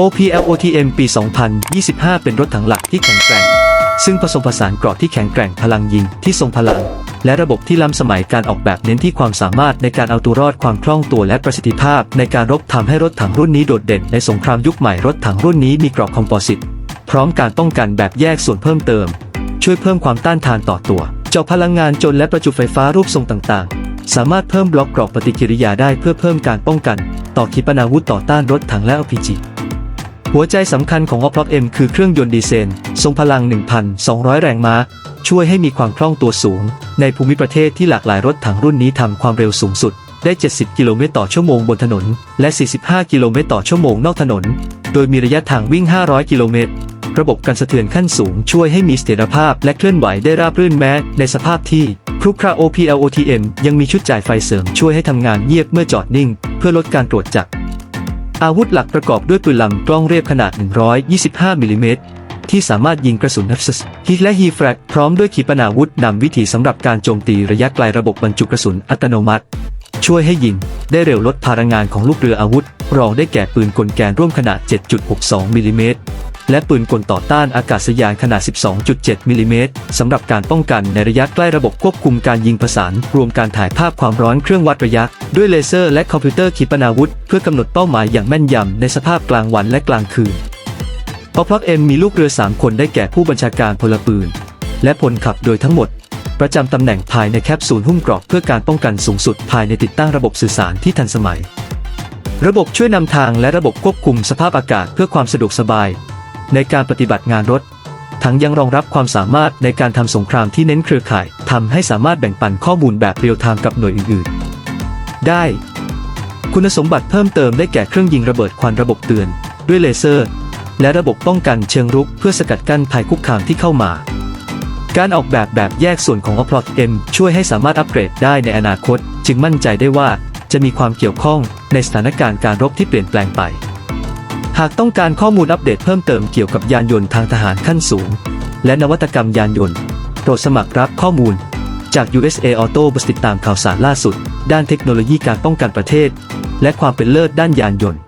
OPLOTM ปี 2025 เป็นรถถังหลักที่แข็งแกร่ง ซึ่งผสมผสานเกราะที่แข็งแกร่งพลังยิงที่ทรงพลัง และระบบที่ล้ำสมัยการออกแบบเน้นที่ความสามารถในการเอาตัวรอดความคล่องตัวและประสิทธิภาพ ในการรบทำให้รถถังรุ่นนี้โดดเด่นในสงครามยุคใหม่รถถังรุ่นนี้มีเกราะคอมโพสิตพร้อมการป้องกันแบบแยกส่วนเพิ่มเติม ช่วยเพิ่มความต้านทานต่อตัวเจาะพลังงานจนและประจุไฟฟ้ารูปทรงต่างๆ สามารถเพิ่มบล็อกเกราะปฏิกิริยาได้เพื่อเพิ่มการป้องกัน ต่อขีปนาวุธต่อต้านรถถังและ RPG หัวใจสำคัญของ o p l o c M คือเครื่องยนต์ดีเซลทรงพลัง 1,200 แรงม้า ช่วยให้มีความคล่องตัวสูง ในภูมิประเทศที่หลากหลายรถถังรุ่นนี้ทำความเร็วสูงสุด ได้ 70 กิโลเมตรต่อชั่วโมงบนถนน และ 45 กิโลเมตรต่อชั่วโมงนอกถนน โดยมีระยะทางวิ่ง 500 กิโลเมตร ระบบการสะเทือนขั้นสูง ช่วยให้มีเสถียรภาพและเคลื่อนไหวได้ราบรื่นแม้ ในสภาพที่ครุกครา OPLOTM ยังมีชุดจ่ายไฟเสริมช่วยให้ทำงานเงียบเมื่อจอดนิ่ง เพื่อลดการตรวจจับ อาวุธหลักประกอบด้วยปืนลำกล้องเรียบขนาด 125 มิลลิเมตรที่สามารถยิงกระสุนนัฟสฮิตและฮีแฟรกพร้อมด้วยขีปนาวุธนำวิถีสำหรับการโจมตีระยะไกลระบบบรรจุกระสุนอัตโนมัติ ช่วยให้ยิง ได้เร็วลดพลังงานของลูกเรืออาวุธ รองได้แก่ปืนกลแกนร่วมขนาด 7.62มิลลิเมตรและปืนกลต่อต้านอากาศยานขนาด 12.7 มิลลิเมตรสำหรับการป้องกันในระยะใกล้ระบบควบคุมการยิงผสาน รวมการถ่ายภาพความร้อนเครื่องวัดระยะ ด้วยเลเซอร์และคอมพิวเตอร์ขีปนาวุธ เพื่อกำหนดเป้าหมายอย่างแม่นยำในสภาพกลางวันและกลางคืนพอพลักเอ็มมีลูกเรือ 3 คนได้แก่ผู้บัญชาการพลปืน และพลขับโดยทั้งหมด ประจำตำแหน่งภายในแคปซูลหุ้มกราะเพื่อการป้องกันสูงสุดภายในติดตั้งระบบสื่อสารที่ทันสมัย ระบบช่วยนำทางและระบบควบคุมสภาพอากาศเพื่อความสะดวกสบาย ในการปฏิบัติงานรถ ทั้งยังรองรับความสามารถในการทำสงครามที่เน้นเครือข่ายทำให้สามารถแบ่งปันข้อมูลแบบเรียลไทม์กับหน่วยอื่นๆ ได้ คุณสมบัติเพิ่มเติมได้แก่เครื่องยิงระเบิดควันระบบเตือน ด้วยเลเซอร์ และระบบป้องกันเชิงรุกเพื่อสกัดกั้นภัยคุกคามที่เข้ามา การออกแบบแบบแยกส่วนของ Uplot M ช่วยให้สามารถอัปเกรดได้ในอนาคต จึงมั่นใจได้ว่าจะมีความเกี่ยวข้องในสถานการณ์การรบที่เปลี่ยนแปลงไป หากต้องการข้อมูลอัปเดตเพิ่มเติมเกี่ยวกับยานยนต์ทางทหารขั้นสูง และนวัตกรรมยานยนต์ โปรดสมัครรับข้อมูล จาก USA Auto บติดตามข่าวสารล่าสุด ด้านเทคโนโลยีการป้องกันประเทศ และความเป็นเลิศด้านยานยนต์